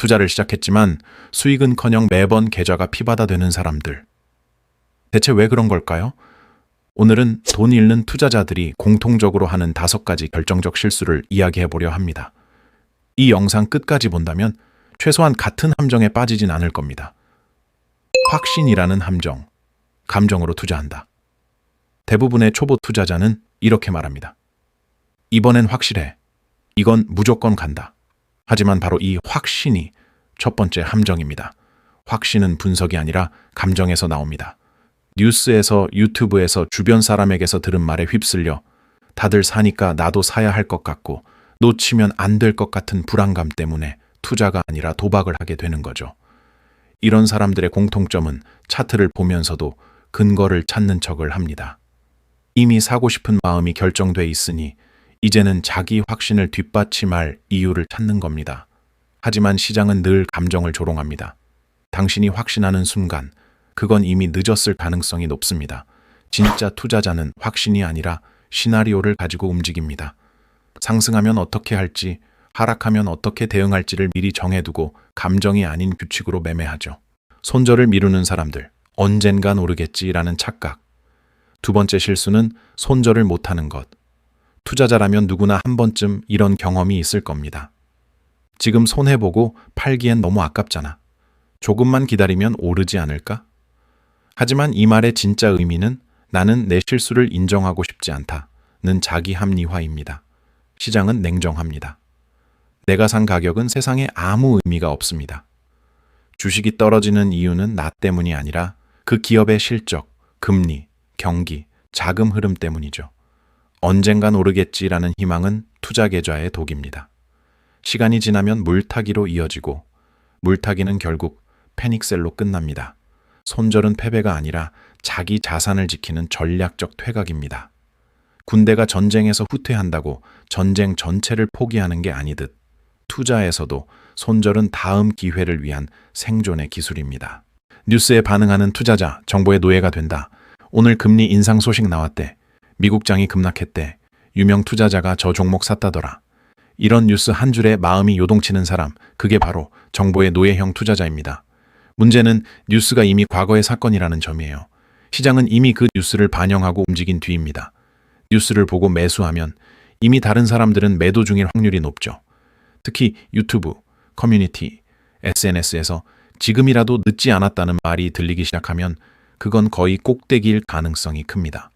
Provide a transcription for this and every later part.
투자를 시작했지만 수익은커녕 매번 계좌가 피바다 되는 사람들. 대체 왜 그런 걸까요? 오늘은 돈 잃는 투자자들이 공통적으로 하는 다섯 가지 결정적 실수를 이야기해 보려 합니다. 이 영상 끝까지 본다면 최소한 같은 함정에 빠지진 않을 겁니다. 확신이라는 함정, 감정으로 투자한다. 대부분의 초보 투자자는 이렇게 말합니다. 이번엔 확실해. 이건 무조건 간다. 하지만 바로 이 확신이 첫 번째 함정입니다. 확신은 분석이 아니라 감정에서 나옵니다. 뉴스에서 유튜브에서 주변 사람에게서 들은 말에 휩쓸려 다들 사니까 나도 사야 할 것 같고 놓치면 안 될 것 같은 불안감 때문에 투자가 아니라 도박을 하게 되는 거죠. 이런 사람들의 공통점은 차트를 보면서도 근거를 찾는 척을 합니다. 이미 사고 싶은 마음이 결정돼 있으니 이제는 자기 확신을 뒷받침할 이유를 찾는 겁니다. 하지만 시장은 늘 감정을 조롱합니다. 당신이 확신하는 순간 그건 이미 늦었을 가능성이 높습니다. 진짜 투자자는 확신이 아니라 시나리오를 가지고 움직입니다. 상승하면 어떻게 할지, 하락하면 어떻게 대응할지를 미리 정해두고 감정이 아닌 규칙으로 매매하죠. 손절을 미루는 사람들, 언젠간 오르겠지라는 착각. 두 번째 실수는 손절을 못하는 것. 투자자라면 누구나 한 번쯤 이런 경험이 있을 겁니다. 지금 손해보고 팔기엔 너무 아깝잖아. 조금만 기다리면 오르지 않을까? 하지만 이 말의 진짜 의미는 나는 내 실수를 인정하고 싶지 않다는 자기 합리화입니다. 시장은 냉정합니다. 내가 산 가격은 세상에 아무 의미가 없습니다. 주식이 떨어지는 이유는 나 때문이 아니라 그 기업의 실적, 금리, 경기, 자금 흐름 때문이죠. 언젠간 오르겠지라는 희망은 투자 계좌의 독입니다. 시간이 지나면 물타기로 이어지고 물타기는 결국 패닉셀로 끝납니다. 손절은 패배가 아니라 자기 자산을 지키는 전략적 퇴각입니다. 군대가 전쟁에서 후퇴한다고 전쟁 전체를 포기하는 게 아니듯 투자에서도 손절은 다음 기회를 위한 생존의 기술입니다. 뉴스에 반응하는 투자자, 정보의 노예가 된다. 오늘 금리 인상 소식 나왔대. 미국장이 급락했대. 유명 투자자가 저 종목 샀다더라. 이런 뉴스 한 줄에 마음이 요동치는 사람, 그게 바로 정보의 노예형 투자자입니다. 문제는 뉴스가 이미 과거의 사건이라는 점이에요. 시장은 이미 그 뉴스를 반영하고 움직인 뒤입니다. 뉴스를 보고 매수하면 이미 다른 사람들은 매도 중일 확률이 높죠. 특히 유튜브, 커뮤니티, SNS에서 지금이라도 늦지 않았다는 말이 들리기 시작하면 그건 거의 꼭대기일 가능성이 큽니다.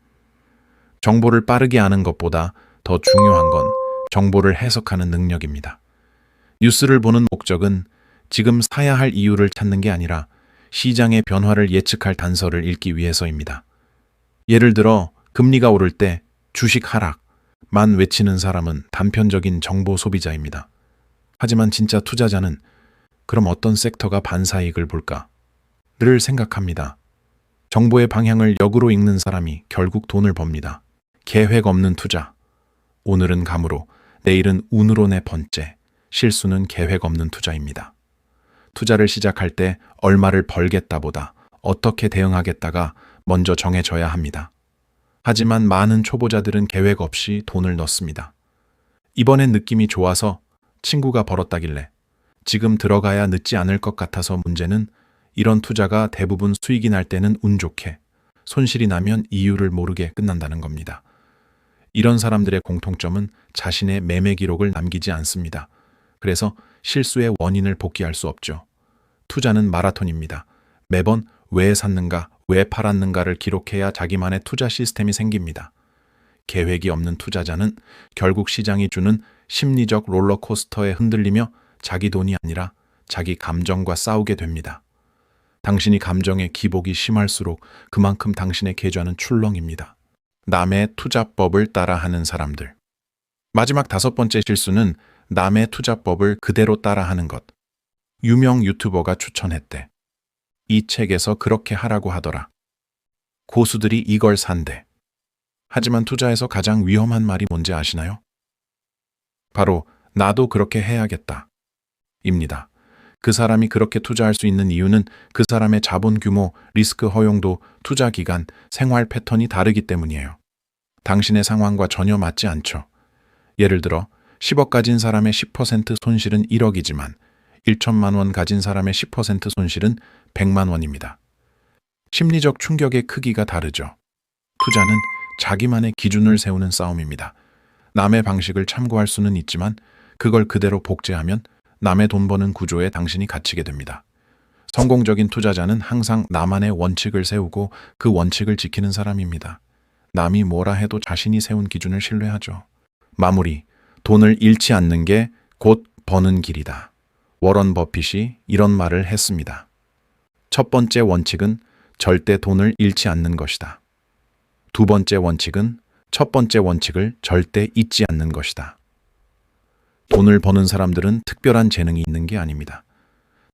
정보를 빠르게 아는 것보다 더 중요한 건 정보를 해석하는 능력입니다. 뉴스를 보는 목적은 지금 사야 할 이유를 찾는 게 아니라 시장의 변화를 예측할 단서를 읽기 위해서입니다. 예를 들어 금리가 오를 때 주식 하락만 외치는 사람은 단편적인 정보 소비자입니다. 하지만 진짜 투자자는 그럼 어떤 섹터가 반사이익을 볼까? 를 생각합니다. 정보의 방향을 역으로 읽는 사람이 결국 돈을 법니다. 계획 없는 투자. 오늘은 감으로, 내일은 운으로 내 번째. 실수는 계획 없는 투자입니다. 투자를 시작할 때 얼마를 벌겠다보다 어떻게 대응하겠다가 먼저 정해져야 합니다. 하지만 많은 초보자들은 계획 없이 돈을 넣습니다. 이번엔 느낌이 좋아서 친구가 벌었다길래 지금 들어가야 늦지 않을 것 같아서 문제는 이런 투자가 대부분 수익이 날 때는 운 좋게, 손실이 나면 이유를 모르게 끝난다는 겁니다. 이런 사람들의 공통점은 자신의 매매 기록을 남기지 않습니다. 그래서 실수의 원인을 복귀할 수 없죠. 투자는 마라톤입니다. 매번 왜 샀는가, 왜 팔았는가를 기록해야 자기만의 투자 시스템이 생깁니다. 계획이 없는 투자자는 결국 시장이 주는 심리적 롤러코스터에 흔들리며 자기 돈이 아니라 자기 감정과 싸우게 됩니다. 당신이 감정의 기복이 심할수록 그만큼 당신의 계좌는 출렁입니다. 남의 투자법을 따라하는 사람들. 마지막 다섯 번째 실수는 남의 투자법을 그대로 따라하는 것. 유명 유튜버가 추천했대. 이 책에서 그렇게 하라고 하더라. 고수들이 이걸 산대. 하지만 투자에서 가장 위험한 말이 뭔지 아시나요? 바로 나도 그렇게 해야겠다. 입니다. 그 사람이 그렇게 투자할 수 있는 이유는 그 사람의 자본 규모, 리스크 허용도, 투자 기간, 생활 패턴이 다르기 때문이에요. 당신의 상황과 전혀 맞지 않죠. 예를 들어 10억 가진 사람의 10% 손실은 1억이지만 1천만 원 가진 사람의 10% 손실은 100만 원입니다. 심리적 충격의 크기가 다르죠. 투자는 자기만의 기준을 세우는 싸움입니다. 남의 방식을 참고할 수는 있지만 그걸 그대로 복제하면 남의 돈 버는 구조에 당신이 갇히게 됩니다. 성공적인 투자자는 항상 나만의 원칙을 세우고 그 원칙을 지키는 사람입니다. 남이 뭐라 해도 자신이 세운 기준을 신뢰하죠. 마무리. 돈을 잃지 않는 게 곧 버는 길이다. 워런 버핏이 이런 말을 했습니다. 첫 번째 원칙은 절대 돈을 잃지 않는 것이다. 두 번째 원칙은 첫 번째 원칙을 절대 잊지 않는 것이다. 돈을 버는 사람들은 특별한 재능이 있는 게 아닙니다.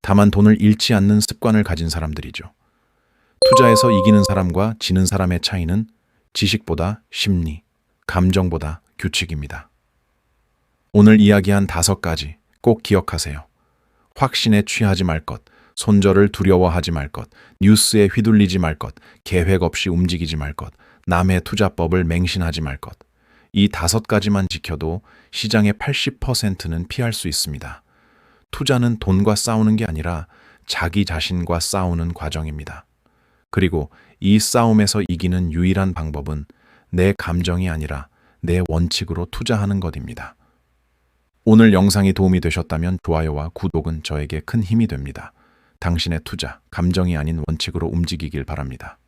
다만 돈을 잃지 않는 습관을 가진 사람들이죠. 투자에서 이기는 사람과 지는 사람의 차이는 지식보다 심리, 감정보다 규칙입니다. 오늘 이야기한 다섯 가지 꼭 기억하세요. 확신에 취하지 말 것, 손절을 두려워하지 말 것, 뉴스에 휘둘리지 말 것, 계획 없이 움직이지 말 것, 남의 투자법을 맹신하지 말 것. 이 다섯 가지만 지켜도 시장의 80%는 피할 수 있습니다. 투자는 돈과 싸우는 게 아니라 자기 자신과 싸우는 과정입니다. 그리고 이 싸움에서 이기는 유일한 방법은 내 감정이 아니라 내 원칙으로 투자하는 것입니다. 오늘 영상이 도움이 되셨다면 좋아요와 구독은 저에게 큰 힘이 됩니다. 당신의 투자, 감정이 아닌 원칙으로 움직이길 바랍니다.